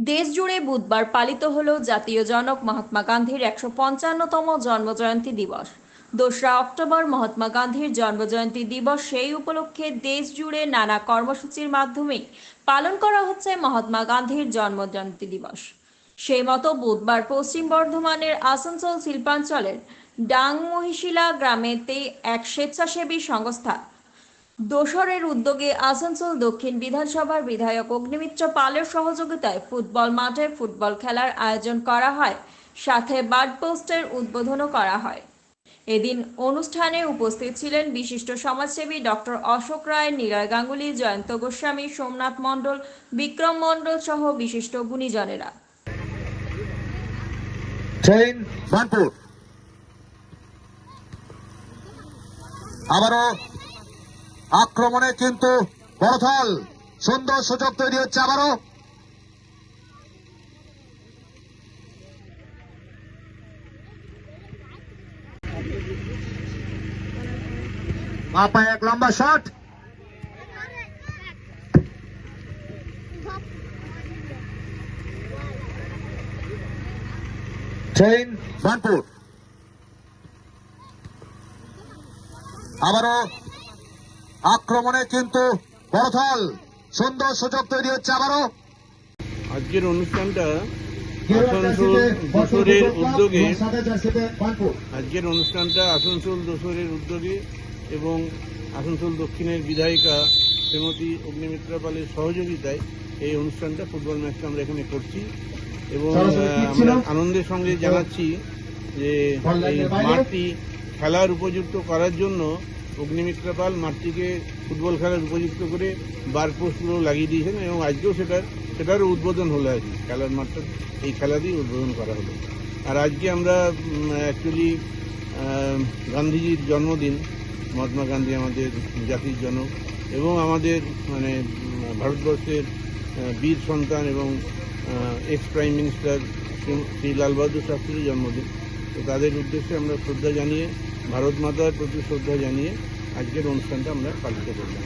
দেশ জুড়ে বুধবার পালিত হল জাতীয় জনক মহাত্মা গান্ধীর একশো পঞ্চান্নতম জন্মজয়ন্তী দিবস। দোসরা অক্টোবর মহাত্মা গান্ধীর জন্মজয়ন্তী দিবস সেই উপলক্ষে দেশ জুড়ে নানা কর্মসূচির মাধ্যমে পালন করা হচ্ছে মহাত্মা গান্ধীর জন্মজয়ন্তী দিবস। সেই মতো বুধবার পশ্চিম বর্ধমানের আসানসোল শিল্পাঞ্চলের ডাংমহিশিলা গ্রামেতে এক স্বেচ্ছাসেবী সংস্থা দোসরের উদ্যোগে আসানসোল দক্ষিণ বিধানসভার বিধায়ক অগ্নিমিত্র পালের সহযোগিতায় ফুটবল মাঠে ফুটবল খেলার আয়োজন করা হয়। সাথে বার্ড পোস্টের উদ্বোধনও করা হয়। এদিন অনুষ্ঠানে উপস্থিত ছিলেন বিশিষ্ট সমাজসেবী ডক্টর অশোক রায়, নিলয় গাঙ্গুলি, জয়ন্ত গোস্বামী, সোমনাথ মণ্ডল, বিক্রম মণ্ডল সহ বিশিষ্ট গুণীজনেরা। আবারও আক্রমণে কিন্তু বড়থল। সুন্দর সুযোগ তৈরি হচ্ছে আবারও। পায়ে এক লম্বা শট। আবারও আক্রমণে কিন্তু বড়থল। সুন্দর সুযোগ তৈরি হচ্ছে আবারও। আজকের অনুষ্ঠানটা আসানসোল দোসরের উদ্যোগে আজকের অনুষ্ঠানটা আসানসোল দোসরের উদ্যোগে এবং আসানসোল দক্ষিণের বিধায়িকা শ্রীমতী অগ্নিমিত্রা পালের সহযোগিতায় এই অনুষ্ঠানটা ফুটবল ম্যাচটা আমরা এখানে করছি এবং? আমরা আনন্দের সঙ্গে জানাচ্ছি যে এই মাঠটি খেলার উপযুক্ত করার জন্য অগ্নিমিত্রা পাল মাঠটিকে ফুটবল খেলার উপযুক্ত করে বার পোস্টগুলো লাগিয়ে দিয়েছেন এবং আজকেও সেটার সেটারও উদ্বোধন হলো আর কি খেলার মাঠটা এই খেলা দিয়ে উদ্বোধন করা হলো। আর আজকে আমরা অ্যাকচুয়ালি গান্ধীজির জন্মদিন, মহাত্মা গান্ধী আমাদের জাতির জনক এবং আমাদের মানে ভারতবর্ষের বীর সন্তান এবং ex prime minister Shri Lal Bahadur শাস্ত্রীর জন্মদিন। তো তাদের উদ্দেশ্যে আমরা শ্রদ্ধা জানিয়ে, ভারত মাতার প্রতি শ্রদ্ধা জানিয়ে আজকের অনুষ্ঠানটা আমরা পালিত করলাম।